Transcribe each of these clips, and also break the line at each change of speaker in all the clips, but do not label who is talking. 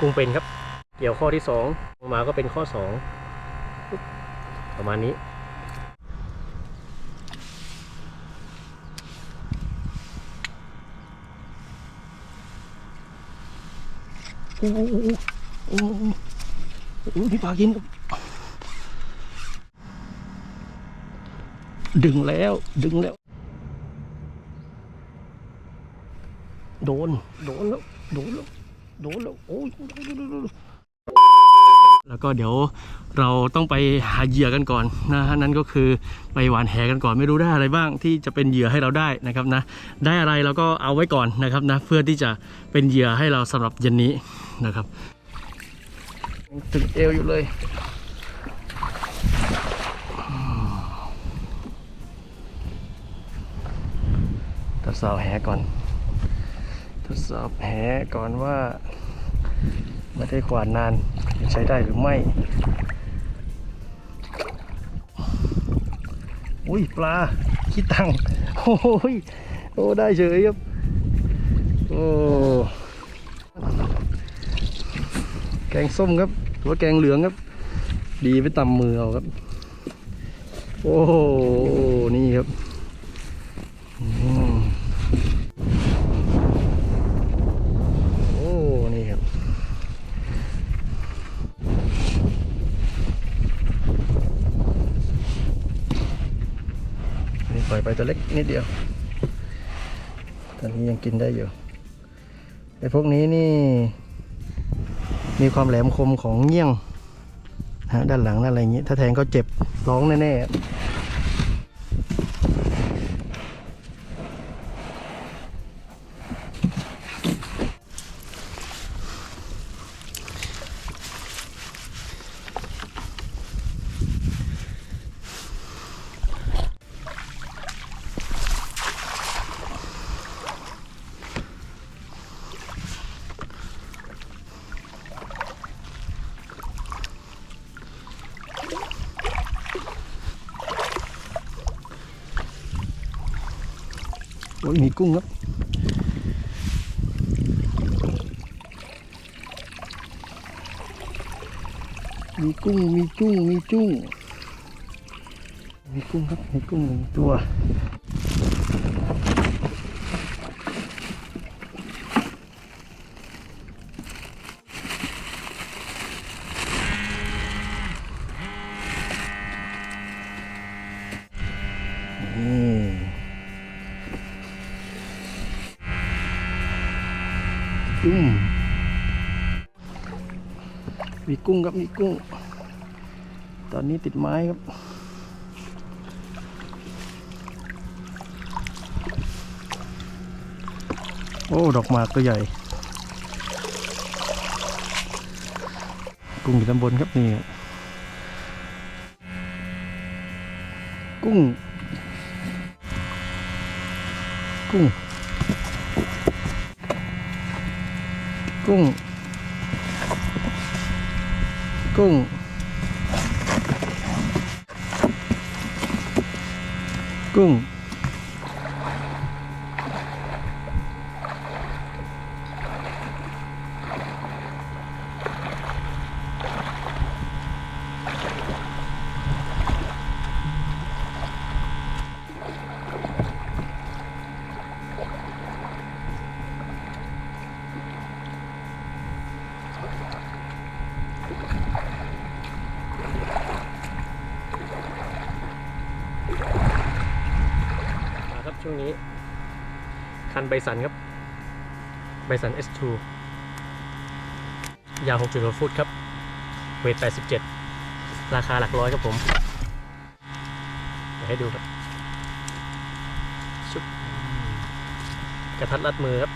กรุงเป็นครับ เกี่ยวข้อที่สองลงมาก็เป็นข้อสองประมาณนี้ โอ้โหโอ้โหโอ้พี่ปากิน ดึงแล้ว ดึงแล้ว โดน โดนแล้ว โดนแล้ว โดนแล้วโอ้ยแล้วก็เดี๋ยวเราต้องไปหาเหยื่อกันก่อนนะฮะนั่นก็คือไปหวานแหกันก่อนไม่รู้ได้อะไรบ้างที่จะเป็นเหยื่อให้เราได้นะครับนะได้อะไรเราก็เอาไว้ก่อนนะครับนะเพื่อที่จะเป็นเหยื่อให้เราสำหรับเย็นนี้นะครับถึงเอวอยู่เลยทดสอบแหก่อน ทดสอบแหก่อนว่าไม่ได้ขวานนานใช้ได้หรือไม่ อุ้ยปลาขี้ตังโอ้ยโอ้ได้เฉยครับ โอ้แกงส้มครับหรือว่าแกงเหลืองครับ ดีไปตำมือเอาครับ โอ้โหนี่ครับอืมโอ้ นี่ครับ นี่ปล่ อยไปตัวเล็กนิดเดียว ตอนนี้ยังกินได้อยู่ไอ้พวกนี้นี่ มีความแหลมคมของเงี้ยงฮะด้านหลังด้านอะไรอย่างนี้ ถ้าแทงก็เจ็บร้องแน่ๆ โอ้ยมีกุ้งครับมีกุ้งมีจุ้งมีจุ้ง กุ้ง มีกุ้งครับ มีกุ้ง ตอนนี้ติดไม้ครับโอ้ ดอกหมากตัวใหญ่ กุ้งอยู่ด้านบนครับนี่ กุ้ง กุ้ง กุ้ง กุ้ง กุ้ง ช่วงนี้ คันไบสันครับ ไบสัน S2 ยาว 6.6 ฟุตครับ เวท 87 ราคาหลักร้อยครับผมเดี๋ยวให้ดูครับชุบกระทัดรัดมือครับ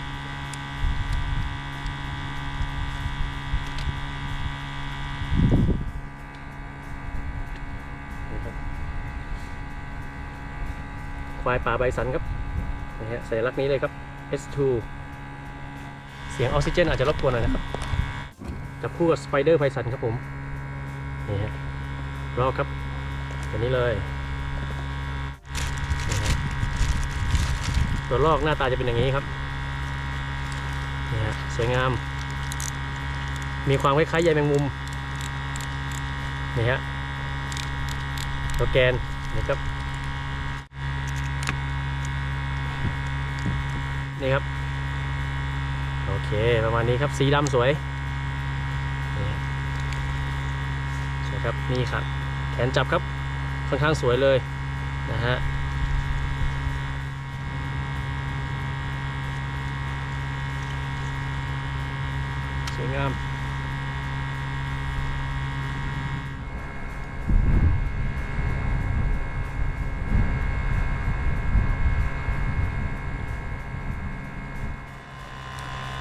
นี่ครับ ควายป่าใบสันครับนี่ฮะสัญลักษณ์นี้เลยครับ S2 เสียงออกซิเจนอาจจะรบกวนหน่อยนะครับจะพูดกับสไปเดอร์ไพสันครับผมนี่ฮะรอครับตัวนี้เลยตัวลอกหน้าตาจะเป็นอย่างนี้ครับนี่ฮะสวยงาม มีความคล้ายๆใยแมงมุมนี่ฮะตัวแกนนี่ครับ นี่ครับ โอเค ประมาณนี้ครับ สีดำสวยสวยครับ นี่ครับ แขนจับครับ ค่อนข้างสวยเลยนะฮะสวยงาม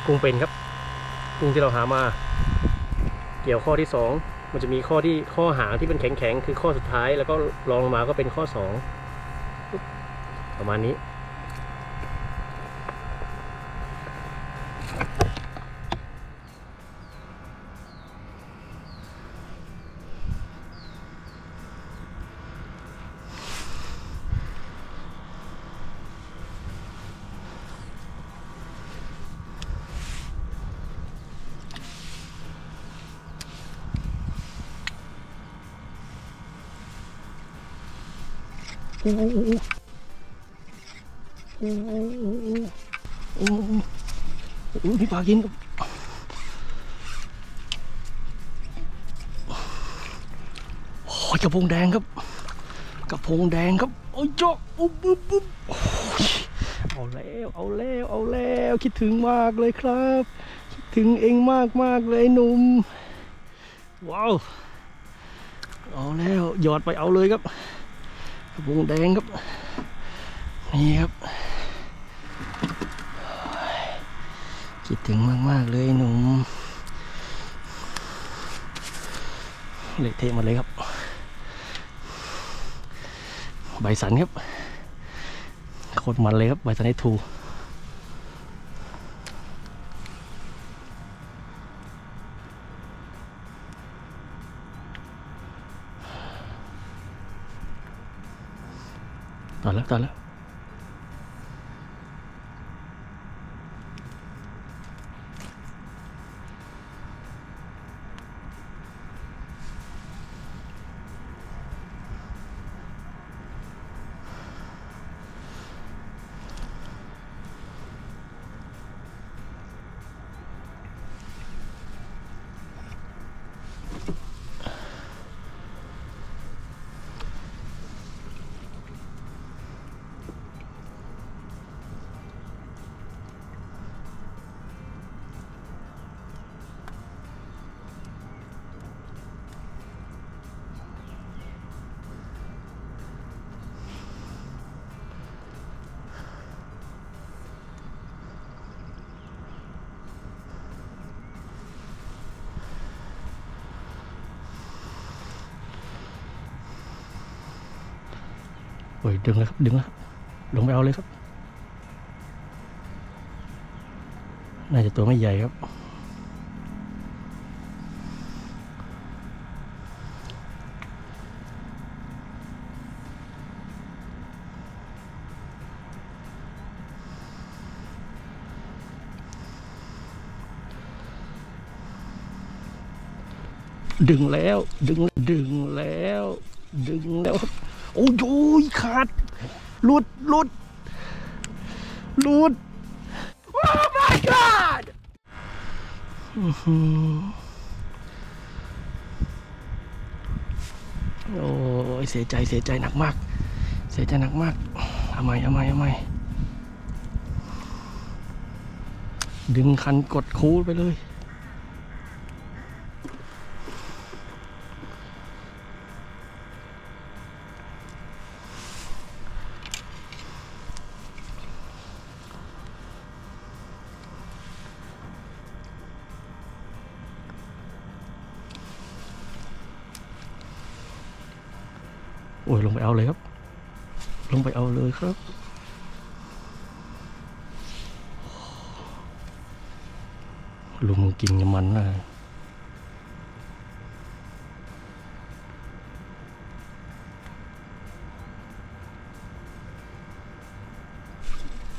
กุ้งเป็นครับ กุ้งที่เราหามา เกี่ยวข้อที่สองมันจะมีข้อที่ข้อหางที่เป็นแข็งๆ คือข้อสุดท้ายแล้วก็รองลงมาก็เป็นข้อสองประมาณนี้ อู้อู้อู้อู้อู้อู้อู้พี่ปลากินครับโอ้ยกระพงแดงครับกระพงแดงครับโอ้ยจ๊อกอุ๊บอุ๊บอุ๊บเอาแล้วเอาแล้วเอาแล้วคิดถึงมากเลยครับ คิดถึงเองมากมากเลยหนุ่มว้าวเอาแล้วหยอดไปเอาเลยครับ วงแดงครับ นี่ครับ คิดถึงมาก ๆ เลยหนุ่มเละเทะมาเลยครับ ใบสันครับโคตรมันเลยครับ ใบสันไอทู ต โอ้ยดึงแล้วครับ ดึงแล้วลงไปเอาเลยครับ น่าจะตัวไม่ใหญ่ครับ ดึงแล้ว ดึง ดึงแล้ว ดึงแล้วครับ โอ้ยขาดหลุดหลุดหลุด Oh my god อือหือโอ้ยเสียใจเสียใจหนักมาก เสียใจหนักมากเอาใหม่เอาใหม่เอาใหม่ดึงคันกดคูไปเลย โอ้ยลงไปเอาเลยครับ ลงไปเอาเลยครับ ลุงมึงกินกับมันนะ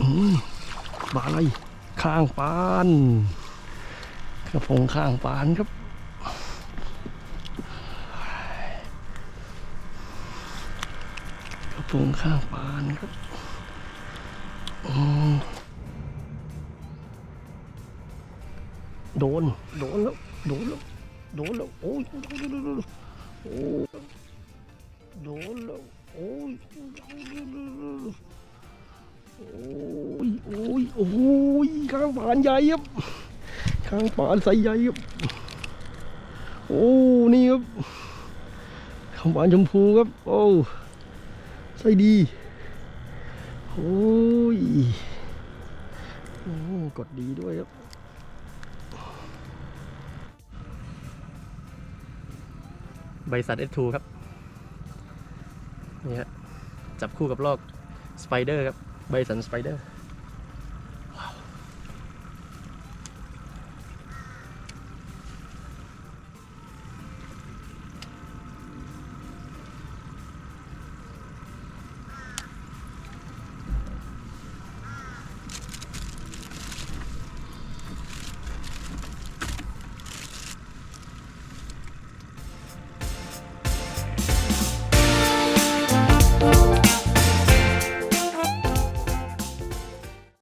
อืมปลาอะไร ข้างปาน กระพงข้างปานครับ กระพงข้างปานครับโดน โดนแล้ว โดนแล้ว โดนแล้ว โอ้ยโอ้โดนแล้ว โอ้ยโอ้ย โอ้ย โอ้ย ข้างปานใหญ่ครับ ข้างปานใสใหญ่ครับ โอ้ นี่ครับ ข้างปานชมพูครับ โอ้ ใส่ดีโอ้ยโอ้กดดีด้วยครับบริษัท S2 ครับนี่ฮะจับคู่กับลอกสไปเดอร์ครับบสันสไปเดอร์